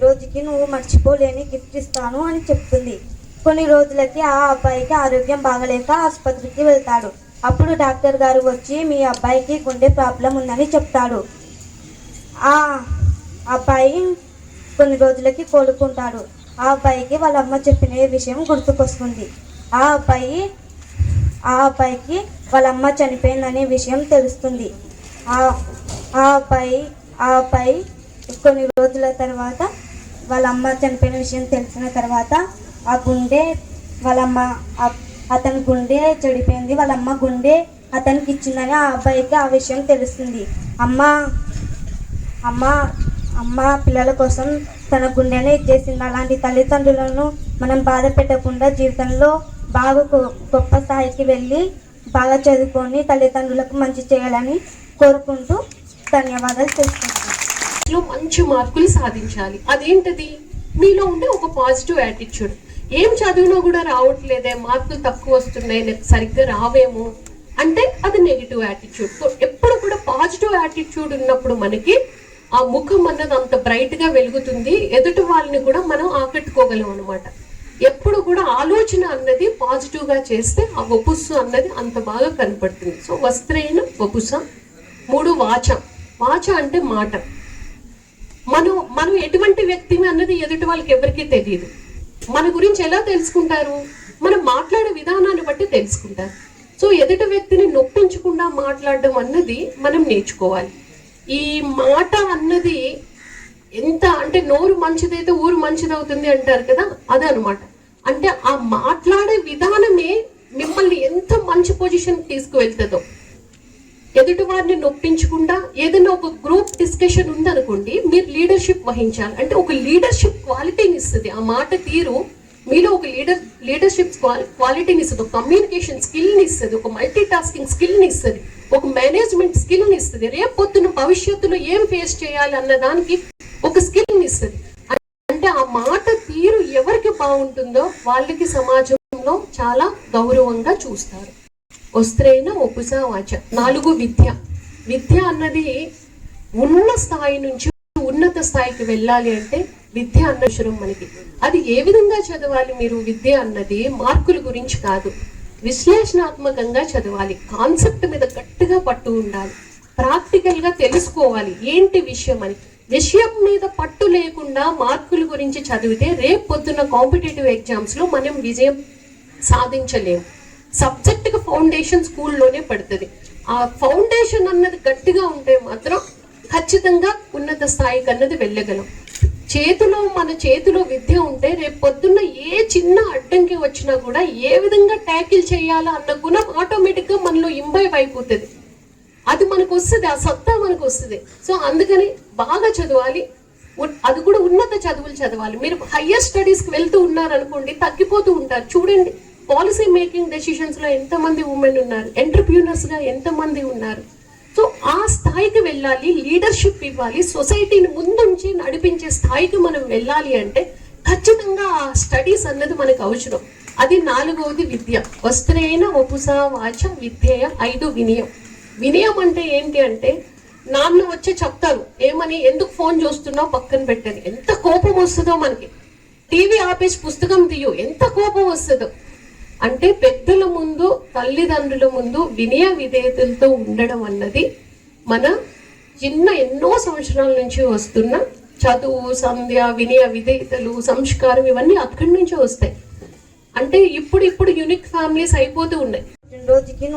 రోజుకి నువ్వు మర్చిపోలేని గిఫ్ట్ ఇస్తాను అని చెప్తుంది. కొన్ని రోజులకి ఆ అబ్బాయికి ఆరోగ్యం బాగలేక ఆసుపత్రికి వెళ్తాడు. అప్పుడు డాక్టర్ గారు వచ్చి మీ అబ్బాయికి గుండె ప్రాబ్లం ఉందని చెప్తాడు. ఆ అబ్బాయి కొన్ని రోజులకి కోలుకుంటాడు. ఆ అబ్బాయికి వాళ్ళ అమ్మ చెప్పిన విషయం గుర్తుకొస్తుంది. ఆ అబ్బాయి ఆ అబ్బాయికి వాళ్ళ అమ్మ చనిపోయిందనే విషయం తెలుస్తుంది. ఆ ఆ అబ్బాయి ఆ అబ్బాయి కొన్ని రోజుల తర్వాత వాళ్ళ అమ్మ చనిపోయిన విషయం తెలిసిన తర్వాత ఆ గుండె వాళ్ళ అమ్మ అతని గుండె చెడిపోయింది. వాళ్ళ అమ్మ గుండె అతనికి ఇచ్చిందని ఆ అబ్బాయికి ఆ విషయం తెలుస్తుంది. అమ్మ అమ్మ అమ్మ పిల్లల కోసం తన గుండెనే ఇచ్చేసింది. అలాంటి తల్లిదండ్రులను మనం బాధ పెట్టకుండా జీవితంలో బాగా గొప్ప స్థాయికి వెళ్ళి బాగా చదువుకొని తల్లిదండ్రులకు మంచి చేయాలని కోరుకుంటూ ధన్యవాదాలు తెలుసుకుంటాను లో మంచి మార్కులు సాధించాలి. అదేంటది? మీలో ఉండే ఒక పాజిటివ్ యాటిట్యూడ్ ఏం చదివినా కూడా రావట్లేదే మార్కులు తక్కువ వస్తున్నాయి నాకు సరిగ్గా రావేమో అంటే అది నెగిటివ్ యాటిట్యూడ్ సో ఎప్పుడు కూడా పాజిటివ్ యాటిట్యూడ్ ఉన్నప్పుడు మనకి ఆ ముఖం అన్నది అంత బ్రైట్గా వెలుగుతుంది. ఎదుటి వాళ్ళని కూడా మనం ఆకట్టుకోగలం అనమాట ఎప్పుడు కూడా ఆలోచన అన్నది పాజిటివ్గా చేస్తే ఆ వపుస్సు అన్నది అంత బాగా కనపడుతుంది. సో వస్త్రైన వపుస. మూడు వాచ. వాచ అంటే మాట. మనం మనం ఎటువంటి వ్యక్తిని అన్నది ఎదుటి వాళ్ళకి ఎవరికీ తెలియదు మన గురించి ఎలా తెలుసుకుంటారు? మనం మాట్లాడే విధానాన్ని బట్టి తెలుసుకుంటారు. సో ఎదుటి వ్యక్తిని నొప్పించకుండా మాట్లాడడం అన్నది మనం నేర్చుకోవాలి. ఈ మాట అన్నది ఎంత అంటే నోరు మంచిదైతే ఊరు మంచిదవుతుంది అంటారు కదా అదనమాట. అంటే ఆ మాట్లాడే విధానమే మిమ్మల్ని ఎంత మంచి పొజిషన్ తీసుకువెళ్తుందో. ఎదుటి వారిని నొప్పించకుండా ఏదైనా ఒక గ్రూప్ డిస్కషన్ ఉందనుకోండి మీరు లీడర్షిప్ వహించాలి. అంటే ఒక లీడర్షిప్ క్వాలిటీని ఇస్తుంది. ఆ మాట తీరు మీలో ఒక లీడర్ లీడర్షిప్ క్వాలిటీని ఇస్తుంది. ఒక కమ్యూనికేషన్ స్కిల్ని ఇస్తుంది. ఒక మల్టీ టాస్కింగ్ స్కిల్ని ఇస్తుంది. ఒక మేనేజ్మెంట్ స్కిల్ని ఇస్తుంది. రేపు పొద్దున్న భవిష్యత్తులో ఏం ఫేస్ చేయాలి అన్న దానికి ఒక స్కిల్ని ఇస్తుంది. అంటే ఆ మాట తీరు ఎవరికి బాగుంటుందో వాళ్ళకి సమాజంలో చాలా గౌరవంగా చూస్తారు. వస్త్రైన ఒపుస వాచ. నాలుగు విద్య. విద్య అన్నది ఉన్న స్థాయి నుంచి ఉన్నత స్థాయికి వెళ్ళాలి అంటే విద్య అన్న అవసరం మనకి. అది ఏ విధంగా చదవాలి మీరు? విద్య అన్నది మార్కుల గురించి కాదు. విశ్లేషణాత్మకంగా చదవాలి. కాన్సెప్ట్ మీద గట్టిగా పట్టు ఉండాలి. ప్రాక్టికల్గా తెలుసుకోవాలి. ఏంటి విషయం అని. విషయం మీద పట్టు లేకుండా మార్కుల గురించి చదివితే రేపు పొద్దున్న కాంపిటేటివ్ ఎగ్జామ్స్లో మనం విజయం సాధించలేము సబ్జెక్ట్కి ఫౌండేషన్ స్కూల్లోనే పడుతుంది. ఆ ఫౌండేషన్ అన్నది గట్టిగా ఉంటే మాత్రం ఖచ్చితంగా ఉన్నత స్థాయికి అన్నది వెళ్ళగలం. చేతిలో మన చేతిలో విద్య ఉంటే రేపు పొద్దున్న ఏ చిన్న అడ్డంకి వచ్చినా కూడా ఏ విధంగా ట్యాకిల్ చేయాలా అన్న గుణం ఆటోమేటిక్గా మనలో ఇంబైవ్ అయిపోతుంది. అది మనకు వస్తుంది ఆ సత్తా మనకు వస్తుంది సో అందుకని బాగా చదవాలి. అది కూడా ఉన్నత చదువులు చదవాలి. మీరు హయ్యర్ స్టడీస్కి వెళ్తూ ఉన్నారు అనుకోండి తగ్గిపోతూ ఉంటారు. చూడండి. పాలసీ మేకింగ్ డెసిషన్స్లో ఎంతమంది ఉమెన్ ఉన్నారు? ఎంటర్ప్రీనర్స్గా ఎంతమంది ఉన్నారు? సో ఆ స్థాయికి వెళ్ళాలి లీడర్షిప్ ఇవ్వాలి సొసైటీని ముందుంచి నడిపించే స్థాయికి మనం వెళ్ళాలి అంటే ఖచ్చితంగా ఆ స్టడీస్ అన్నది మనకు అవసరం. అది నాలుగవది విద్య. వస్త్రేణ వపుస వాచ విద్యేయ ఐదు వినయం. వినయం అంటే ఏంటి అంటే నాన్న వచ్చి చెప్తారు ఏమని? ఎందుకు ఫోన్ చూస్తున్నావు? పక్కన పెట్టని. ఎంత కోపం వస్తుందో మనకి. టీవీ ఆపేసి పుస్తకం తీయు ఎంత కోపం వస్తుందో. అంటే పెద్దల ముందు తల్లిదండ్రుల ముందు వినయ విధేయతలతో ఉండడం అన్నది మన చిన్న ఎన్నో సంవత్సరాల నుంచి వస్తున్న చదువు సంధ్య వినయ విధేయతలు సంస్కారం ఇవన్నీ అక్కడి నుంచే వస్తాయి. అంటే ఇప్పుడు ఇప్పుడు యూనిక్ ఫ్యామిలీస్ అయిపోతూ ఉన్నాయి. రోజుకి